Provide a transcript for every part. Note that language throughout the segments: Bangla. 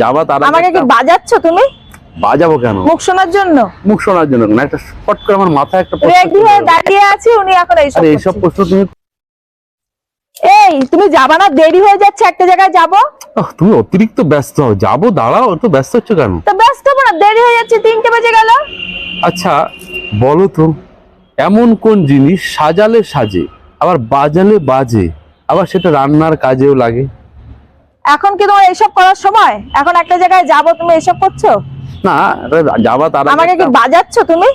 যাবা তার আমাকে কি বাজাচ্ছ তুমি? বাজাবো কেন? মুখ শোনার জন্য? মুখ শোনার জন্য না একটা করে আমার মাথায় একটা রেডি হয়ে দাঁড়িয়ে আছি উনি এখন এইসব এইসব প্রশ্ন তুমি এই তুমি যাবা না? দেরি হয়ে যাচ্ছে একটা জায়গায় যাব? তুমি অতিরিক্ত ব্যস্ত হও। যাব দাঁড়াও তো ব্যস্ত হচ্ছে কেন? তো ব্যস্ত হব না দেরি হয়ে যাচ্ছে তিনটে বেজে গেল। আচ্ছা বলো তো এমন কোন জিনিস সাজালে সাজে আবার বাজালে বাজে আবার সেটা রান্নার কাজেও লাগে? এখন কি তোমার এইসব করার সময়? এখন একটা জায়গায় যাব তুমি এইসব করছ? না যাবা তার আমাকে কি বাজাচ্ছ তুমি?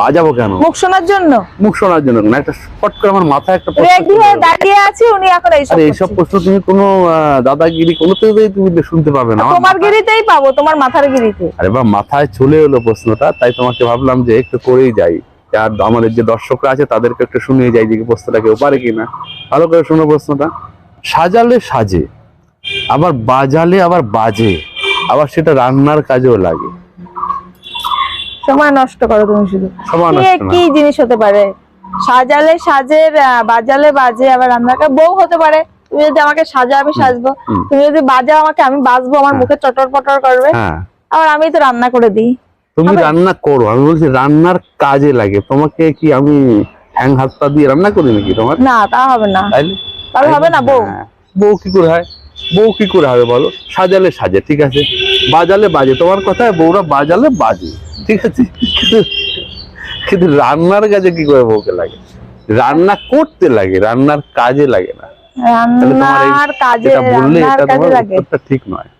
বাজাবো কেন? মুখ শোনার জন্য? মুখ শোনার জন্য না একটা ফট করে আমার মাথায় একটা রেডি হয়ে। দাঁড়িয়ে আছি উনি এখন এইসব আরে এইসব প্রশ্ন তুমি কোনো দাদাগিরি কোনোতেই তুমি শুনতে পাবে না। তোমার গিরিতেই পাবো তোমার মাথার গিরিতে। আরে বা মাথায় চলে এলো প্রশ্নটা তাই তোমাকে ভাবলাম যে একটু করেই যাই। আর আমাদের যে দর্শকরা আছে তাদেরকে একটু শুনিয়ে যাই যে প্রশ্নটা কেউ পারে কিনা। ভালো করে শোনো প্রশ্নটা। সাজালে সাজে। আবার বাজালে আবার বাজে আবার সেটা রান্নার কাজেও লাগে। সময় নষ্ট করো তুমি শুধু। কি কি জিনিস হতে পারে? সাজালে সাজের বাজালে বাজে আবার রান্নার কাজ বউ হতে পারে। তুমি যদি আমাকে সাজা আমি সাজবো। তুমি যদি বাজাও আমাকে আমি বাজবো আমার হ্যাঁ। মুখে চটর পটর করবে। হ্যাঁ। আবার আমি তো রান্না করে দিই। তুমি রান্না করো আমি বলছি রান্নার কাজে লাগে। তোমাকে কি আমি হ্যাং হাত পা দিয়ে রান্না করি নাকি তোমার? না তা হবে না। তাহলে হবে না বউ। হ্যাঁ, বউ কি করে হয়? বউ কি করে হবে বলো? সাজালে সাজে ঠিক আছে? বাজালে বাজে। তোমার কথায় বউরা বাজালে বাজে ঠিক আছে? কিন্তু কিন্তু রান্নার কাজে কি করে বউকে লাগে? রান্না করতে লাগে রান্নার কাজে লাগে না। তোমার রান্নার কাজে বললে এটা তোমার উত্তরটা ঠিক নয়।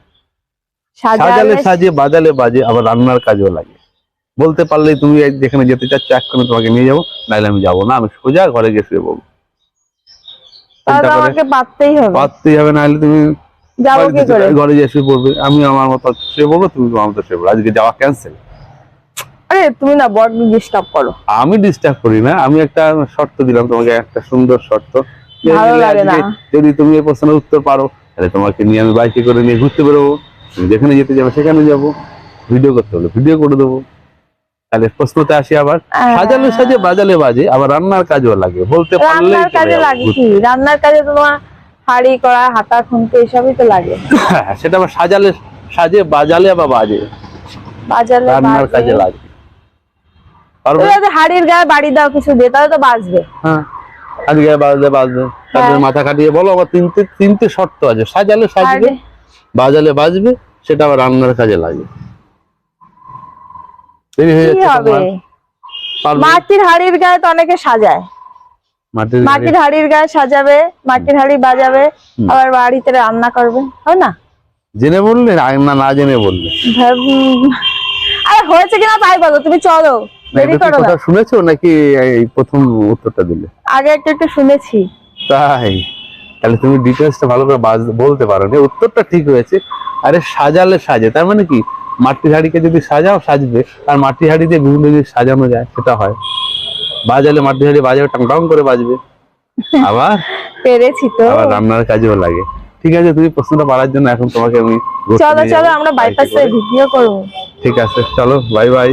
সাজালে সাজে বাজালে বাজে আবার রান্নার কাজেও লাগে। বলতে পারলেই তুমি যেখানে যেতে চাচ্ছ এক্ষুনি তোমাকে নিয়ে যাব নাহলে আমি যাব না আমি সোজা ঘরে গিয়ে শুয়ে পড়ব। তাহলে চিন্তা তো করে আমাকে পাততেই হবে। পারতেই হবে নাহলে তুমি যাব কি করে? ঘরে গিয়ে পড়বে আমি আমার মতো শুয়ে পড়ব তুমি তোমার মতো শুয়ে পড়বে আজকে যাওয়া ক্যান্সেল আরে তুমি না বড় ডিস্টার্ব করো। আমি ডিস্টার্ব করি না আমি একটা শর্ত দিলাম তোমাকে একটা সুন্দর শর্ত। ভালো লাগে না। যদি তুমি এই প্রশ্নের উত্তর পারো তাহলে তোমাকে নিয়ে আমি বাইকে করে নিয়ে ঘুরতে বেরোবো। যেখানে যেতে যাবে সেখানে যাব। ভিডিও করতে হলে ভিডিও করে দেবো। তাহলে প্রশ্নতে আসি আবার। সাজালে সাজে বাজালে বাজে আবার রান্নার কাজও লাগে বলতে পারলে রান্নার কাজে লাগে কি রান্নার কাজে তোমার হাড়ি করা হাতা খুনতে এসবই তো লাগে। সেটা আবার সাজালে সাজে বাজালে আবার বাজে। বাজালে রান্নার কাজে লাগে। হাড়ির গায়ে বাড়ি দাও কিছু দিয়ে তাহলে তো বাজবে। হ্যাঁ বাজলে বাজবে হ্যাঁ। মাথা কাটিয়ে বলো আবার তিনটে তিনটে শর্ত আছে সাজালে সাজবে বাজালে বাজবে সেটা আবার রান্নার কাজে লাগে। দেরি হয়ে যাচ্ছে তোমার। মাটির হাড়ির গায়ে তো অনেকে সাজায়। মাটির মাটির হাড়ির গায়ে সাজাবে মাটির হাড়ি বাজাবে আবার বাড়িতে রান্না করবে হয় না? জেনে বললে না না জেনে বললে। আরে হয়েছে কিনা তাই বলো তুমি চলো। দেরি করো না। শুনেছো নাকি এই প্রথম উত্তরটা দিলে? আগে একটু একটু শুনেছি। তাই। তাহলে তুমি ডিটেলসটা ভালো করে বলতে পারো। উত্তরটা ঠিক হয়েছে। আরে সাজালে সাজে তার মানে কি? মাটির হাড়িকে যদি সাজাও সাজবে আর মাটি হাড়ি দিয়ে বিভিন্ন জিনিস সাজানো যায় সেটা হয়। বাজালে মাটি হাড়ি বাজাবে টং টং করে বাজবে। আবার? পেরেছি তো। আবার রান্নার কাজেও লাগে। ঠিক আছে তুমি প্রশ্নটা বাড়ার জন্য এখন তোমাকে আমি চলো চলো আমরা বাইপাসে ভিডিও করব। ঠিক আছে চলো বাই বাই